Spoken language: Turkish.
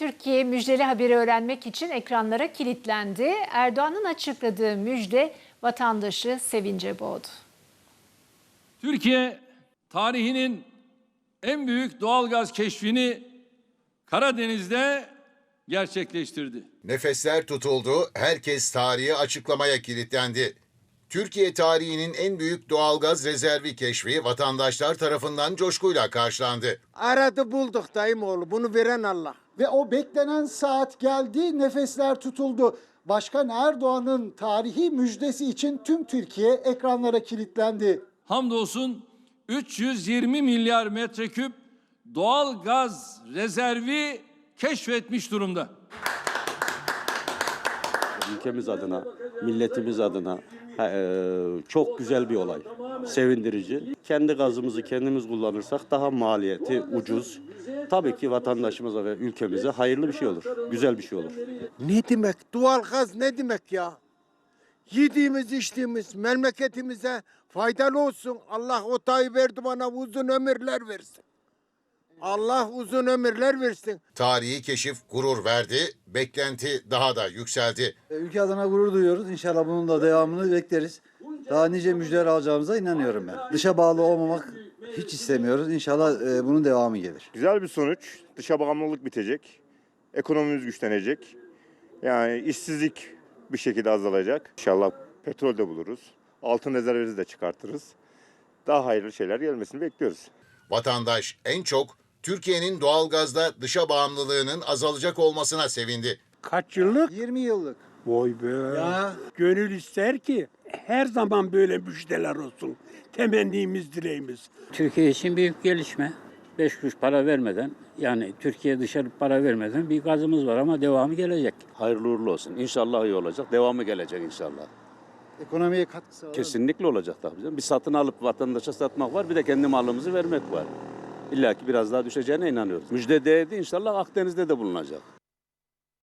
Türkiye müjdeli haberi öğrenmek için ekranlara kilitlendi. Erdoğan'ın açıkladığı müjde vatandaşı sevince boğdu. Türkiye tarihinin en büyük doğalgaz keşfini Karadeniz'de gerçekleştirdi. Nefesler tutuldu, herkes tarihi açıklamaya kilitlendi. Türkiye tarihinin en büyük doğalgaz rezervi keşfi vatandaşlar tarafından coşkuyla karşılandı. Aradı bulduk dayım oğlu. Bunu veren Allah. Ve o beklenen saat geldi, nefesler tutuldu. Başkan Erdoğan'ın tarihi müjdesi için tüm Türkiye ekranlara kilitlendi. Hamdolsun 320 milyar metreküp doğal gaz rezervi keşfetmiş durumda. Ülkemiz adına, milletimiz adına e, çok güzel bir olay. Sevindirici. Kendi gazımızı kendimiz kullanırsak daha maliyeti ucuz. Tabii ki vatandaşımıza ve ülkemize hayırlı bir şey olur. Güzel bir şey olur. Ne demek? Doğal gaz ne demek ya? Yediğimiz içtiğimiz memleketimize faydalı olsun. Allah o Tayyip Erdoğan'a uzun ömürler versin. Allah uzun ömürler versin. Tarihi keşif gurur verdi, beklenti daha da yükseldi. Ülke adına gurur duyuyoruz. İnşallah bunun da devamını bekleriz. Daha nice müjdeler alacağımıza inanıyorum ben. Dışa bağlı olmamak hiç istemiyoruz. İnşallah e, bunun devamı gelir. Güzel bir sonuç. Dışa bağımlılık bitecek. Ekonomimiz güçlenecek. Yani işsizlik bir şekilde azalacak. İnşallah petrol de buluruz. Altın rezervimizi de çıkartırız. Daha hayırlı şeyler gelmesini bekliyoruz. Vatandaş en çok Türkiye'nin doğalgazda dışa bağımlılığının azalacak olmasına sevindi. Kaç yıllık? 20 yıllık. Vay be. Ya. Gönül ister ki her zaman böyle müjdeler olsun. Temennimiz, dileğimiz. Türkiye için büyük gelişme. 5 kuruş para vermeden yani Türkiye dışarı para vermeden bir gazımız var ama devamı gelecek. Hayırlı uğurlu olsun. İnşallah iyi olacak. Devamı gelecek inşallah. Ekonomiye katkı sağlar. Kesinlikle olacak tabii canım. Bir satın alıp vatandaşa satmak var. Bir de kendi malımızı vermek var. İlla ki biraz daha düşeceğine inanıyoruz. Müjde değdi inşallah Akdeniz'de de bulunacak.